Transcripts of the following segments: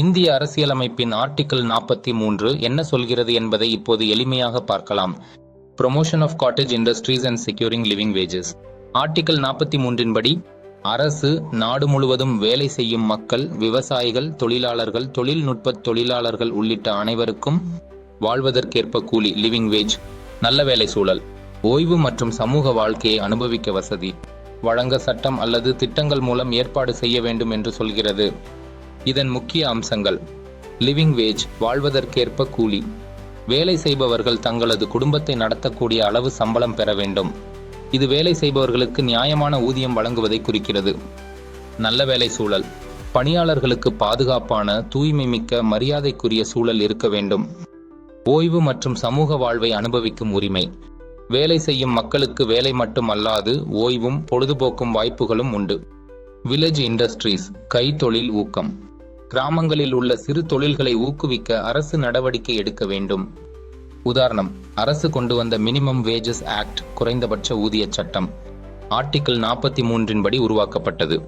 இந்திய அரசியலமைப்பின் ஆர்டிகிள் நாற்பத்தி மூன்று என்ன சொல்கிறது என்பதை இப்போது எளிமையாக பார்க்கலாம். Promotion of cottage industries and securing living wages article நாற்பத்தி மூன்றின் படி அரசு நாடு முழுவதும் வேலை செய்யும் மக்கள் விவசாயிகள் தொழிலாளர்கள் தொழில்நுட்ப தொழிலாளர்கள் உள்ளிட்ட அனைவருக்கும் வாழ்வதற்கேற்ப கூலி லிவிங் வேஜ் நல்ல வேலை சூழல் ஓய்வு மற்றும் சமூக வாழ்க்கையை அனுபவிக்க வசதி வழங்க சட்டம் அல்லது திட்டங்கள் மூலம் ஏற்பாடு செய்ய வேண்டும் என்று சொல்கிறது. இதன் முக்கிய அம்சங்கள். லிவிங் வேஜ் வாழ்வதற்கேற்ப கூலி. வேலை செய்பவர்கள் தங்களது குடும்பத்தை நடத்தக்கூடிய அளவு சம்பளம் பெற வேண்டும். இது வேலை செய்பவர்களுக்கு நியாயமான ஊதியம் வழங்குவதை குறிக்கிறது. நல்ல வேலை சூழல். பணியாளர்களுக்கு பாதுகாப்பான தூய்மை மிக்க மரியாதைக்குரிய சூழல் இருக்க வேண்டும். ஓய்வு மற்றும் சமூக வாழ்வை அனுபவிக்கும் உரிமை. வேலை செய்யும் மக்களுக்கு வேலை மட்டுமல்லாது ஓய்வும் பொழுதுபோக்கும் வாய்ப்புகளும் உண்டு. வில்லேஜ் இண்டஸ்ட்ரீஸ் கைத்தொழில் ஊக்கம். கிராமங்களில் உள்ள சிறு தொழில்களை ஊக்குவிக்க அரசு நடவடிக்கை எடுக்க வேண்டும். உதாரணம் அரசு கொண்டு வந்த மினிமம் வேஜஸ் ஆக்ட் குறைந்தபட்ச ஊதிய சட்டம் ஆர்டிகிள் நாற்பத்தி மூன்றின் படி உருவாக்கப்பட்டது.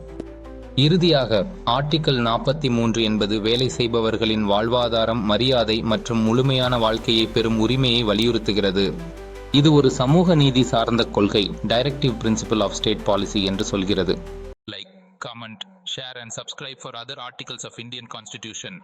இறுதியாக ஆர்டிகிள் நாற்பத்தி மூன்று என்பது வேலை செய்பவர்களின் வாழ்வாதாரம் மரியாதை மற்றும் முழுமையான வாழ்க்கையை பெறும் உரிமையை வலியுறுத்துகிறது. இது ஒரு சமூக நீதி சார்ந்த கொள்கை directive principle of state policy என்று சொல்கிறது. share and subscribe for other articles of Indian Constitution.